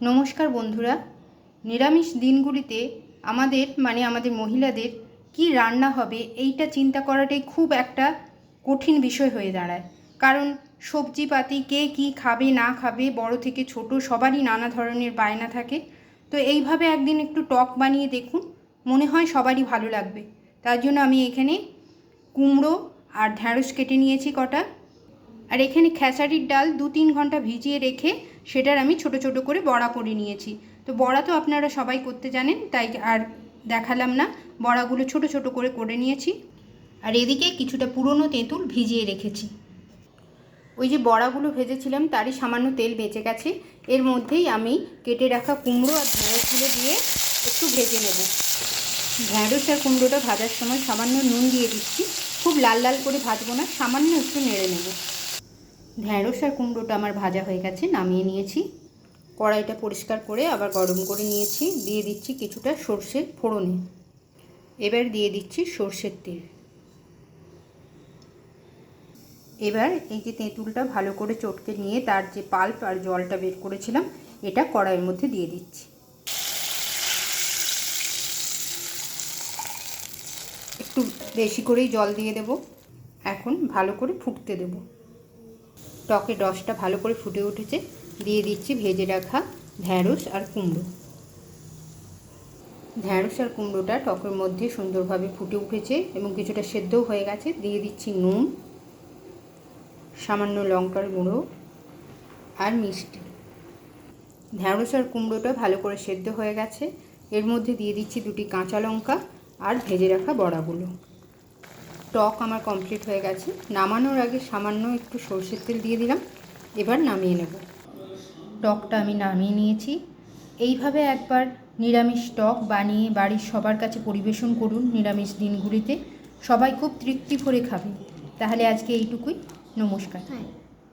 নমস্কার বন্ধুরা। নিরামিষ দিনগুলিতে আমাদের মানে আমাদের মহিলাদের কি রান্না হবে এইটা চিন্তা করাটাই খুব একটা কঠিন বিষয় হয়ে দাঁড়ায়। কারণ সবজিপাতি কে কি খাবে, না খাবে, বড় থেকে ছোট সবারই নানা ধরনের বায়না থাকে। তো এইভাবে একদিন একটু টক বানিয়ে দেখুন, মনে হয় সবারই ভালো লাগবে। তার জন্য আমি এখানে কুমড়ো আর ঢ্যাঁড়স কেটে নিয়েছি কটা। আর এখানে খেসারির ডাল দু তিন ঘণ্টা ভিজিয়ে রেখে সেটার আমি ছোট ছোট করে বড়া করে নিয়েছি। তো বড়া তো আপনারা সবাই করতে জানেন, তাই আর দেখালাম না। বড়াগুলো ছোট ছোট করে করে নিয়েছি। আর এদিকে কিছুটা পুরনো তেঁতুল ভিজিয়ে রেখেছি। ওই যে বড়াগুলো ভেজেছিলাম, তারই সামান্য তেল বেঁচে গেছে। এর মধ্যেই আমি কেটে রাখা কুমড়ো আর ঢেঁড়সগুলো দিয়ে একটু ভেজে নেব। ঢ্যাঁড়স আর কুমড়োটা ভাজার সময় সামান্য নুন দিয়ে দিচ্ছি। খুব লাল লাল করে ভাজবো না, সামান্য একটু নেড়ে নেব। ঢ্যাঁড়স আর কুমড়োটা আমার ভাজা হয়ে গেছে, নামিয়ে নিয়েছি। কড়াইটা পরিষ্কার করে আবার গরম করে নিয়েছি, দিয়ে দিচ্ছি কিছুটা সর্ষের ফোড়নে। এবার দিয়ে দিচ্ছি সর্ষের তেল। এবার এই যে তেঁতুলটা ভালো করে চটকে নিয়ে তার যে পাল্প আর জলটা বের করেছিলাম, এটা কড়াইয়ের মধ্যে দিয়ে দিচ্ছি। একটু বেশি করেই জল দিয়ে দেব। এখন ভালো করে ফুটতে দেব। টকের রসটা ভালো করে ফুটে উঠেছে, দিয়ে দিচ্ছি ভেজে রাখা ঢ্যাঁড়স আর কুমড়ো। ঢ্যাঁড়স আর কুমড়োটা টকের মধ্যে সুন্দরভাবে ফুটে উঠেছে এবং কিছুটা সেদ্ধও হয়ে গেছে। দিয়ে দিচ্ছি নুন, সামান্য লঙ্কার গুঁড়ো আর মিষ্টি। ঢ্যাঁড়স আর কুমড়োটা ভালো করে সেদ্ধ হয়ে গেছে। এর মধ্যে দিয়ে দিচ্ছি দুটি কাঁচা লঙ্কা আর ভেজে রাখা বড়াগুলো। টক আমার কমপ্লিট হয়ে গেছে। নামানোর আগে সামান্য একটু সর্ষের তেল দিয়ে দিলাম। এবার নামিয়ে নেব। টকটা আমি নামিয়ে নিয়েছি। এইভাবে একবার নিরামিষ টক বানিয়ে বাড়ির সবার কাছে পরিবেশন করুন নিরামিষ দিনগুলিতে। সবাই খুব তৃপ্তি ভরে খাবে। তাহলে আজকে এইটুকুই। নমস্কার।